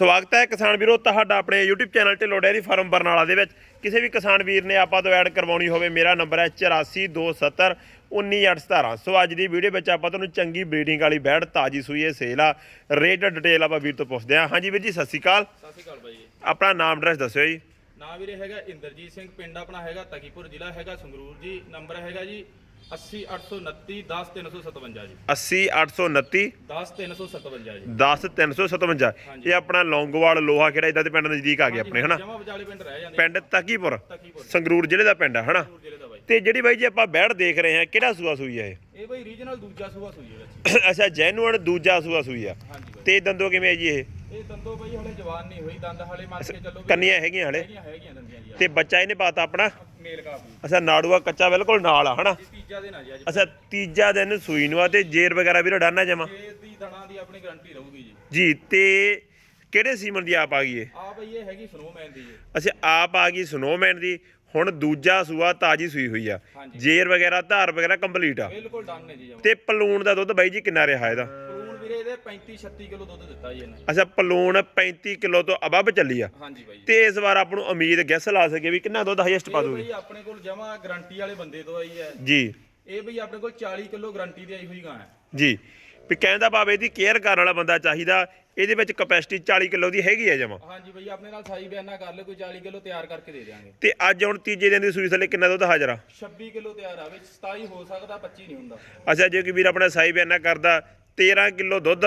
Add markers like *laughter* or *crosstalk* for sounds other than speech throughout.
ਸਵਾਗਤ ਹੈ ਕਿਸਾਨ ਵੀਰੋ ਤੁਹਾਡਾ ਆਪਣੇ YouTube channel Dhillon dairy farm Barnala ਦੇ ਵਿੱਚ। ਕਿਸੇ ਵੀ ਕਿਸਾਨ ਵੀਰ ਨੇ ਆਪਾਂ ਤੋਂ ਐਡ ਕਰਵਾਉਣੀ ਹੋਵੇ ਮੇਰਾ ਨੰਬਰ ਹੈ 8427 19817 ਸੋ ਅੱਜ ਦੀ ਵੀਡੀਓ ਵਿੱਚ ਆਪਾਂ ਤੁਹਾਨੂੰ ਚੰਗੀ ਬਰੀਡਿੰਗ ਵਾਲੀ ਬੈੜ ਤਾਜੀ ਸੂਈ ਹੈ ਸੇਲ ਆ ਰੇਟ ਡਿਟੇਲ ਆਪਾਂ ਵੀਰ ਤੋਂ ਪੁੱਛਦੇ ਹਾਂ। ਹਾਂਜੀ ਵੀਰ ਜੀ ਸਤਿ ਸ਼੍ਰੀ ਅਕਾਲ। ਸਤਿ ਸ਼੍ਰੀ ਅਕਾਲ ਬਾਈ ਜੀ। ਆਪਣਾ ਨਾਮ ਐਡਰੈਸ ਦੱਸਿਓ ਜੀ। ਨਾਂ ਵੀਰੇ ਹੈਗਾ ਇੰਦਰਜੀਤ ਸਿੰਘ ਪਿੰਡ ਆਪਣਾ ਹੈਗਾ ਤਕੀਪੁਰ ਜ਼ਿਲ੍ਹਾ ਹੈਗਾ ਸੰਗਰੂਰ ਜੀ। ਨੰਬਰ ਹੈਗਾ ਜੀ 80829 10357 ਜੀ। 80829 10357 ਜੀ। 10357 ਇਹ ਆਪਣਾ ਲੌਂਗੋਵਾਲ ਲੋਹਾ ਕਿਹੜਾ ਇਦਾਂ ਦੇ ਪਿੰਡ ਨਜ਼ਦੀਕ ਆ ਗਏ ਆਪਣੇ ਹਨਾ? ਜਮਾ ਵਿਚਾਲੇ ਪਿੰਡ ਰਹਿ ਜਾਂਦੇ। ਪਿੰਡ ਤਕੀਪੁਰ। ਤਕੀਪੁਰ। ਸੰਗਰੂਰ ਜ਼ਿਲ੍ਹੇ ਦਾ ਪਿੰਡ ਆ ਹਨਾ? ਸੰਗਰੂਰ ਜ਼ਿਲ੍ਹੇ ਦਾ ਬਾਈ। ਤੇ ਜਿਹੜੀ ਬਾਈ ਜੀ ਆਪਾਂ ਬੈੜ ਦੇਖ ਰਹੇ ਹਾਂ ਕਿਹੜਾ ਸੂਆ ਸੂਈ ਆ ਇਹ? ਇਹ ਬਾਈ ਰੀਜਨਲ ਦੂਜਾ ਸੂਆ ਸੂਈ ਹੈ ਵਿੱਚ। *coughs* ਅੱਛਾ ਜੈਨੂਅਨ ਦੂਜਾ ਸੂਆ ਸੂਈ ਆ। ਹਾਂਜੀ ਬਾਈ। ਤੇ ਦੰਦੋ ਕਿਵੇਂ ਆ ਜੀ ਇਹ? ਇਹ ਦੰਦੋ ਬਾਈ ਹਲੇ ਜਵਾਨ ਨਹੀਂ ਹੋਈ ਦੰਦ ਹਲੇ ਮੰਨ ਕੇ ਚੱਲੋ ਵੀ ਕੰਨੀਆਂ ਹੈਗੀਆਂ ਹਲੇ? ਤੇ ਬੱਚਾ ਇਹਨੇ ਪਾਤਾ ਆਪਣਾ? ਮੇਲ ਕਾਫੀ ਅੱਛਾ ਨਾੜੂਆ ਕੱਚਾ ਬਿਲਕੁਲ ਨਾਲ ਆ ਹਨਾ? ਤੀਜਾ ਦਿਨ ਆ ਜੀ ਅੱਜ। ਅੱਛਾ ਤੀਜਾ ਦਿਨ ਸੂਈ ਨੂੰ ਆ ਤੇ ਜੇਰ ਵਗੈਰਾ ਵੀ ਰਡਾਨਾ ਜਮਾ? ਦੀ ਦਣਾ ਦੀ ਆਪਣੀ ਗਾਰੰਟੀ ਰਹੂਗੀ ਜੀ। ਜੀ ਤੇ ਕਿਹੜੇ ਸੀਮਨ ਦੀ ਆਪ ਆ ਗਈ ਇਹ? ਆ ਬਈ ਇਹ ਹੈਗੀ ਸਨੋਮੈਨ ਦੀ ਜੀ। ਅੱਛਾ ਆਪ ਆ ਗਈ ਸਨੋਮੈਨ ਦੀ ਹੁਣ ਦੂਜਾ ਸੂਆ ਤਾਜੀ ਸੂਈ ਹੋਈ ਆ। ਹਾਂਜੀ। ਜੇਰ ਵਗੈਰਾ ਧਾਰ ਵਗੈਰਾ ਕੰਪਲੀਟ ਆ। ਬਿਲਕੁਲ ਡਨ ਨੇ ਜੀ ਜਮਾ। ਤੇ ਪਲੂਣ ਦਾ ਦੁੱਧ ਬਾਈ ਜੀ ਕਿੰਨਾ ਰਿਹਾ ਇਹਦਾ? ਵੀਰੇ ਇਹਦੇ 35 36 ਕਿਲੋ ਦੁੱਧ ਦਿੱਤਾ ਜੀ ਇਹਨੇ। ਅੱਛਾ ਪਲੂਣ 35 ਕਿਲੋ ਤੋਂ ਅਬਵ ਚੱਲੀ ਆ। ਹਾਂਜੀ ਬਾਈ ਤੇ ਇਸ ਵਾਰ ਆਪ ਨੂੰ ਉਮੀਦ ਗੈਸ ਲਾ ਸਕੇ ਵੀ ਕਿੰਨਾ ਦੁੱਧ ਹਾਈਐਸਟ ਪਾ ਦੂਗੀ ਬਈ ਆਪਣੇ ਕੋਲ ਜਮਾ ਗਾਰੰਟੀ ਵਾਲੇ ਬੰਦੇ ਤੋਂ ਆਈ ਹੈ ਜੀ। ਇਹ ਬਈ ਆਪਣੇ ਕੋਲ 40 ਕਿਲੋ ਗਾਰੰਟੀ ਦੀ ਆਈ ਹੋਈ ਗਾਂ ਹੈ। ਜੀ। ਵੀ ਕਹਿੰਦਾ ਭਾਵੇਂ ਇਹਦੀ ਕੇਅਰ ਕਰਨ ਵਾਲਾ ਬੰਦਾ ਚਾਹੀਦਾ ਇਹਦੇ ਵਿੱਚ ਕਪੈਸਿਟੀ 40 ਕਿਲੋ ਦੀ ਹੈਗੀ ਆ ਜਮਾ। ਹਾਂਜੀ ਬਈ ਆਪਣੇ ਨਾਲ ਸਾਈ ਬਿਆਨਾ ਕਰ ਲੈ ਕੋਈ 40 ਕਿਲੋ ਤਿਆਰ ਕਰਕੇ ਦੇ ਦਿਆਂਗੇ। ਤੇ ਅੱਜ ਹੁਣ ਤੀਜੇ ਦਿਨ ਦੀ ਸੂਈ ਥੱਲੇ ਕਿੰਨਾ ਦੁੱਧ ਹਾਜ਼ਰ ਆ? 26 ਕਿਲੋ ਤਿਆਰ ਆ ਵਿੱਚ 27 ਹੋ ਸਕਦਾ 25 ਨਹੀਂ ਹੁੰਦਾ। ਅੱਛਾ ਜੇ ਕੋਈ ਵੀਰ ਆਪਣਾ ਸਾਈ ਬਿਆਨਾ ਕਰਦਾ 13 ਕਿਲੋ ਦੁੱਧ।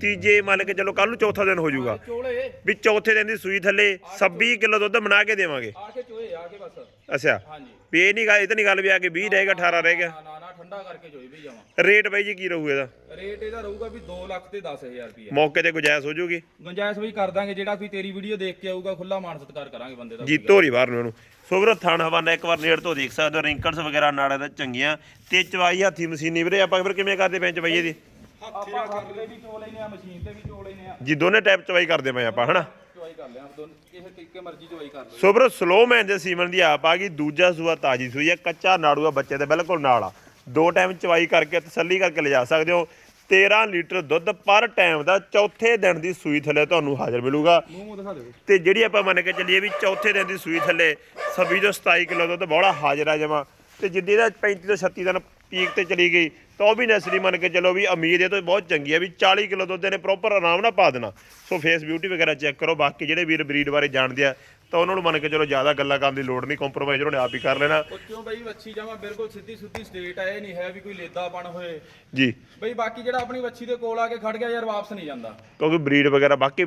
ਤੀਜੇ ਮੰਨ ਕੇ ਚਲੋ ਕੱਲ ਨੂੰ ਚੌਥਾ ਦਿਨ ਹੋ ਜਾਊਗਾ। ਚੋਲੇ। ਵੀ ਚੌਥੇ ਦਿਨ ਦੀ ਸੂਈ ਥੱਲੇ 26 ਕਿਲੋ ਦੁੱਧ ਬਣਾ ਕੇ ਦੇਵਾਂਗੇ। ਆ ਕੇ ਚੋਏ ਆ ਕੇ ਬਸ। ਅੱਛਾ। ਹਾਂਜੀ। ਵੀ ਇਹ ਨਹੀਂ ਗੱਲ ਇਹ ਤਾਂ ਨਹੀਂ ਗੱਲ ਵੀ ਆ ਕਿ 20 ਰਹੇਗਾ 18 ਰਹਿ ਗਿਆ ਨਾ ਨਾ ਨਾ ਠੰਡਾ ਕਰਕੇ ਚੋਈ ਵੀ ਜਾਵਾਂ। ਰੇਟ ਬਾਈ ਜੀ ਕੀ ਰਹੂ ਇਹਦਾ? ਰੇਟ ਇਹਦਾ ਰਹੂਗਾ ਵੀ 2 ਲੱਖ ਤੇ 10000 ਰੁਪਏ ਮੌਕੇ ਤੇ ਗੁਜਾਇਸ਼ ਹੋ ਜਾਊਗੀ। ਗੁੰਜਾਇਸ਼ ਵੀ ਕਰ ਦਾਂਗੇ ਜਿਹੜਾ ਕੋਈ ਤੇਰੀ ਵੀਡੀਓ ਦੇਖ ਕੇ ਆਊਗਾ ਖੁੱਲਾ ਮਾਨ ਸਤਿਕਾਰ ਕਰਾਂਗੇ ਬੰਦੇ ਦਾ। ਜੀ ਧੋਰੀ ਬਾਹਰ ਨੂੰ ਇਹਨੂੰ। ਸੋ ਵੀਰੋ ਥਣ ਹਵਾਨਾ ਇੱਕ ਵਾਰ ਨੇੜ ਤੋਂ ਦੇਖ ਸਕਦੇ ਹੋ ਰਿੰਕਲਸ ਵਗੈਰਾ ਨਾੜਾਂ ਦਾ ਚੰਗੀਆਂ। ਤੇ ਚਵਾਈ ਹੱਥੀ ਮਸ਼ੀਨੀ ਵੀਰੇ ਆਪਾਂ ਫਿਰ ਕਿਵੇਂ ਕਰਦੇ ਪਏ ਚਵਾਈ ਇਹਦੀ ਆਪਾਂ ਹੱਥ ਤੇ ਵੀ ਚੋ ਲੈਨੇ ਆ ਮਸ਼ੀਨ ਤੇ ਵੀ ਚੋ ਲੈਨੇ ਆ ਜੀ ਦੋਨੇ ਟਾਈਪ ਚਵਾਈ ਕਰਦੇ ਪਏ ਆਪਾਂ ਹਨਾ? ਚਵਾਈ ਕਰ ਲਿਆ ਦੋਨ ਕਿਸੇ ਤਰੀਕੇ ਮਰਜ਼ੀ ਚਵਾਈ ਕਰ ਲਓ। ਸੋ ਵੀਰੋ ਸਲੋਮੈਨ ਦੇ ਸੀਮਨ ਦੀ ਆਪ ਆ ਗਈ ਦੂਜਾ ਸੂਆ ਤਾਜੀ ਸੂਈ ਹੈ ਕੱਚਾ ਨਾੜੂਆ ਬੱਚੇ ਦੇ ਬਿਲਕੁਲ ਨਾਲ ਆ। ਦੋ ਟਾਈਮ ਚਵਾਈ ਕਰਕੇ ਤਸੱਲੀ ਕਰਕੇ ਲਿਜਾ ਸਕਦੇ ਹੋ। 13 ਲੀਟਰ ਦੁੱਧ ਪਰ ਟਾਈਮ ਦਾ ਚੌਥੇ ਦਿਨ ਦੀ ਸੂਈ ਥੱਲੇ ਤੁਹਾਨੂੰ ਹਾਜ਼ਰ ਮਿਲੂਗਾ। ਮੂੰਹ ਦਿਖਾ ਦਿਓ। ਤੇ ਜਿਹੜੀ ਆਪਾਂ ਮੰਨ ਕੇ ਚੱਲੀਏ ਵੀ ਚੌਥੇ ਦਿਨ ਦੀ ਸੂਈ ਥੱਲੇ 26 ਤੋਂ 27 ਕਿਲੋ ਦੁੱਧ ਬੋਲਾ ਹਾਜ਼ਰ ਆ ਜਮਾ। ਤੇ ਜਿੱਦੀ ਦਾ 35 ਤੋਂ 36 ਦਿਨ ਪੀਕ ਤੇ ਚਲੀ ਗਈ। ਤਾਂ ਉਹ ਵੀ ਨਸਲੀ ਮੰਨ ਕੇ ਚੱਲੋ ਵੀ ਉਮੀਦ ਇਹ ਤੋਂ ਬਹੁਤ ਚੰਗੀ ਹੈ ਵੀ 40 ਕਿਲੋ ਦੁੱਧ ਇਹਨੇ ਪ੍ਰੋਪਰ ਆਰਾਮ ਨਾਲ ਪਾ ਦੇਣਾ। ਸੋ ਫੇਸ ਬਿਊਟੀ ਵਗੈਰਾ ਚੈੱਕ ਕਰੋ ਬਾਕੀ ਜਿਹੜੇ ਵੀਰ ਬਰੀਡ ਬਾਰੇ ਜਾਣਦੇ ਆ ਤਾਂ ਉਹਨਾਂ ਨੂੰ ਮੰਨ ਕੇ ਚਲੋ ਜ਼ਿਆਦਾ ਗੱਲਾਂ ਕਰਨ ਦੀ ਲੋੜ ਨਹੀਂ ਕੰਪਰੋਮਾਈਜ਼ ਉਹਨਾਂ ਆਪ ਹੀ ਕਰ ਲੈਣਾ। ਕਿਉਂ ਬਈ ਵੱਛੀ ਜਾਵਾ? ਬਿਲਕੁਲ ਸਿੱਧੀ ਸੁੱਧੀ ਸਟੇਟ ਆ ਇਹ ਨਹੀਂ ਹੈ ਵੀ ਕੋਈ ਲੇਦਾਪਣ ਹੋਏ। ਜੀ। ਬਈ ਬਾਕੀ ਜਿਹੜਾ ਆਪਣੀ ਵੱਛੀ ਦੇ ਕੋਲ ਆ ਕੇ ਖੜ ਗਿਆ ਯਾਰ ਵਾਪਸ ਨਹੀਂ ਜਾਂਦਾ। ਕਿਉਂਕਿ ਬਰੀਡ ਵਗੈਰਾ ਬਾਕੀ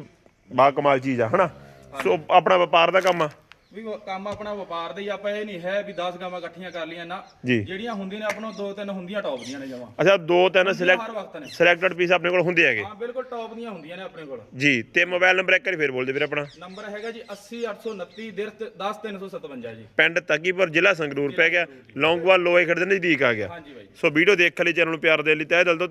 ਬਾ ਕਮਾਲ ਚੀਜ਼ ਆ ਹਨਾ? ਸੋ ਆਪਣਾ ਵਪਾਰ ਦਾ ਕੰਮ ਆ। ਵੀ ਕੰਮ ਆਪਣਾ ਵਪਾਰ ਦਾ ਹੀ ਆਪਾਂ ਇਹ ਨਹੀਂ ਹੈ ਵੀ 10 ਗਾਵਾਂ ਇਕੱਠੀਆਂ ਕਰ ਲੀਆਂ ਨਾ। ਜੀ। ਜਿਹੜੀਆਂ ਹੁੰਦੀਆਂ ਨੇ ਆਪਣੋਂ ਦੋ ਤਿੰਨ ਹੁੰਦੀਆਂ ਟੌਪ ਦੀਆਂ ਨੇ ਜਮਾ। ਅੱਛਾ ਦੋ ਤਿੰਨ ਹਰ ਸਿਲੈਕਟ ਵਕਤ ਨੇ। ਸਿਲੈਕਟਡ ਪੀਸ ਆਪਣੇ ਕੋਲ ਹੁੰਦੇ ਹੈਗੇ। ਹਾਂ ਬਿਲਕੁਲ ਟੌਪ ਦੀਆਂ ਹੁੰਦੀਆਂ ਨੇ ਆਪਣੇ ਕੋਲ। ਜੀ ਤੇ ਮੋਬਾਈਲ ਨੰਬਰ ਇੱਕ ਵਾਰੀ ਫੇਰ ਬੋਲ ਦੇ ਵੀਰ ਆਪਣਾ। ਨੰਬਰ ਹੈਗਾ ਜੀ 80829 10357 ਜੀ। ਪਿੰਡ ਤਕੀਪੁਰ ਜ਼ਿਲ੍ਹਾ ਸੰਗਰੂਰ ਪੈ ਗਿਆ। ਲੌਂਗੋਵਾਲ ਲੋਏ ਖੜਦੇ ਨਜ਼ਦੀਕ ਆ ਗਿਆ। ਹਾਂਜੀ ਬਾਈ। ਸੋ ਵੀਡੀਓ ਦੇਖ ਲਈ ਚੈਨਲ ਨੂੰ ਪਿਆਰ ਦੇ ਲਈ ਤਹਿ ਦਿਲ ਤੋਂ